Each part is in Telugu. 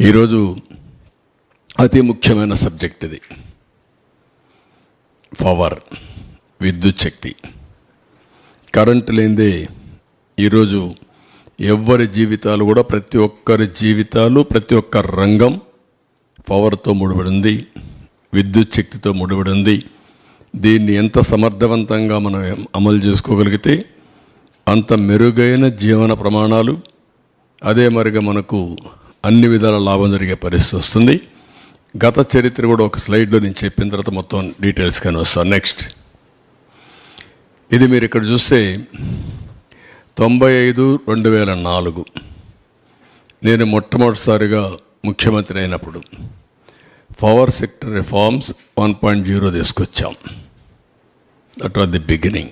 ఈరోజు అతి ముఖ్యమైన సబ్జెక్ట్ ఇది. పవర్ విద్యుత్ శక్తి. కరెంటు లేనిదే ఈరోజు ఎవ్వరి జీవితాలు కూడా ప్రతి ఒక్కరి జీవితాలు ప్రతి ఒక్క రంగం పవర్తో ముడిపడింది విద్యుత్ శక్తితో ముడిపడింది. దీన్ని ఎంత సమర్థవంతంగా మనం అమలు చేసుకోగలిగితే అంత మెరుగైన జీవన ప్రమాణాలు అదే మరిగా మనకు అన్ని విధాల లాభం జరిగే పరిస్థితి వస్తుంది. గత చరిత్ర కూడా ఒక స్లైడ్లో నేను చెప్పిన తర్వాత మొత్తం డీటెయిల్స్ కానీ వస్తాను నెక్స్ట్. ఇది మీరు ఇక్కడ చూస్తే తొంభై ఐదు రెండు వేల నాలుగు. నేను మొట్టమొదటిసారిగా ముఖ్యమంత్రి అయినప్పుడు power sector reforms one point zero తీసుకొచ్చాం. దట్ వాజ్ ది బిగినింగ్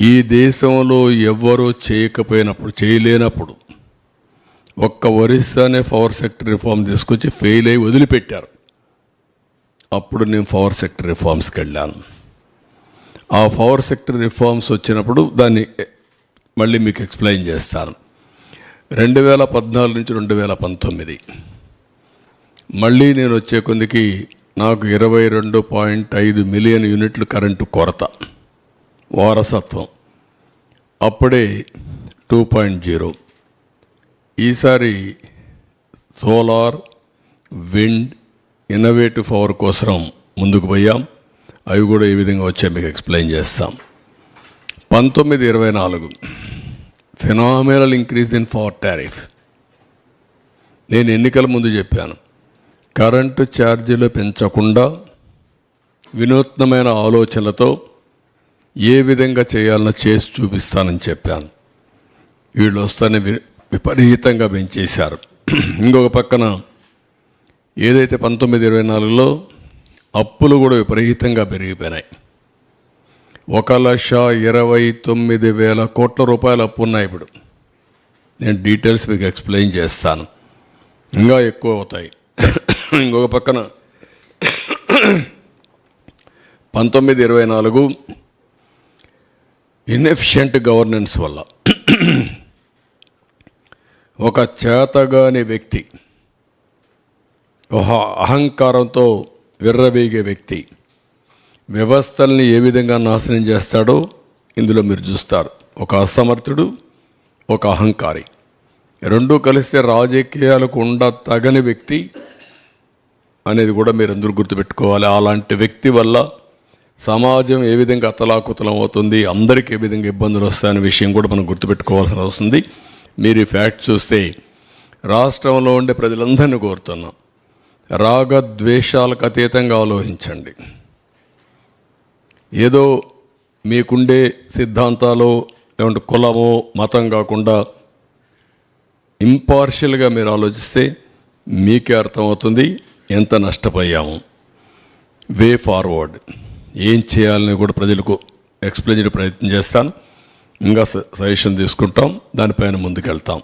ఈ దేశంలో ఎవ్వరూ చేయకపోయినప్పుడు చేయలేనప్పుడు ఒక్క ఒరిస్సానే పవర్ సెక్టర్ రిఫార్మ్ తీసుకొచ్చి ఫెయిల్ అయ్యి వదిలిపెట్టారు. అప్పుడు నేను పవర్ సెక్టర్ రిఫార్మ్స్కి వెళ్ళాను. ఆ పవర్ సెక్టర్ రిఫార్మ్స్ వచ్చినప్పుడు దాన్ని మళ్ళీ మీకు ఎక్స్ప్లెయిన్ చేస్తాను. రెండు వేల పద్నాలుగు నుంచి రెండు వేల పంతొమ్మిది. మళ్ళీ నేను వచ్చే కొందికి నాకు ఇరవై రెండు పాయింట్ ఐదు మిలియన్ యూనిట్లు కరెంటు కొరత. వారసత్వం. అప్పుడే టూ పాయింట్ జీరో. ఈసారి సోలార్ విండ్ ఇన్నోవేటివ్ పవర్ కోసం ముందుకు పోయాం. అవి కూడా ఏ విధంగా వచ్చాయి మీకు ఎక్స్ప్లెయిన్ చేస్తాం. పంతొమ్మిది ఇరవై నాలుగు. Phenomenal increase in power tariff నేను ఎన్నికల ముందు చెప్పాను. కరెంటు ఛార్జీలు పెంచకుండా వినూత్నమైన ఆలోచనలతో ఏ విధంగా చేయాలనో చేసి చూపిస్తానని చెప్పాను. వీళ్ళు వస్తానే వి- విపరీతంగా పెంచేశారు. ఇంకొక పక్కన ఏదైతే పంతొమ్మిది ఇరవై నాలుగులో అప్పులు కూడా విపరీతంగా పెరిగిపోయినాయి. ఒక లక్ష ఇరవై తొమ్మిది వేల కోట్ల రూపాయల అప్పు ఉన్నాయి ఇప్పుడు. నేను డీటెయిల్స్ మీకు ఎక్స్ప్లెయిన్ చేస్తాను. ఇంకా ఎక్కువ అవుతాయి. ఇంకొక పక్కన పంతొమ్మిది ఇరవై నాలుగు ఇన్ఎఫిషియంట్ గవర్నెన్స్ వల్ల ఒక చేతగాని వ్యక్తి ఒక అహంకారంతో విర్రవీగే వ్యక్తి వ్యవస్థల్ని ఏ విధంగా నాశనం చేస్తాడో ఇందులో మీరు చూస్తారు. ఒక అసమర్థుడు ఒక అహంకారి. రెండూ కలిస్తే రాజకీయాలకు ఉండ తగని వ్యక్తి అనేది కూడా మీరు అందరూ గుర్తుపెట్టుకోవాలి. అలాంటి వ్యక్తి వల్ల సమాజం ఏ విధంగా అతలాకుతలం అవుతుంది అందరికీ ఏ విధంగా ఇబ్బందులు వస్తాయనే విషయం కూడా మనం గుర్తుపెట్టుకోవాల్సిన అవసరం ఉంది. మీరు ఈ ఫ్యాక్ట్ చూస్తే రాష్ట్రంలో ఉండే ప్రజలందరినీ కోరుతున్నాం. రాగద్వేషాలకు అతీతంగా ఆలోచించండి. ఏదో మీకుండే సిద్ధాంతాలు లేకుంటే కులమో మతం కాకుండా ఇంపార్షియల్గా మీరు ఆలోచిస్తే మీకే అర్థమవుతుంది ఎంత నష్టపోయాము. వే ఫార్వర్డ్ ఏం చేయాలని కూడా ప్రజలకు ఎక్స్ప్లెయిన్ చేయడం ప్రయత్నం చేస్తాను. ఇంకా సజెషన్ తీసుకుంటాం. దానిపైన ముందుకెళ్తాం.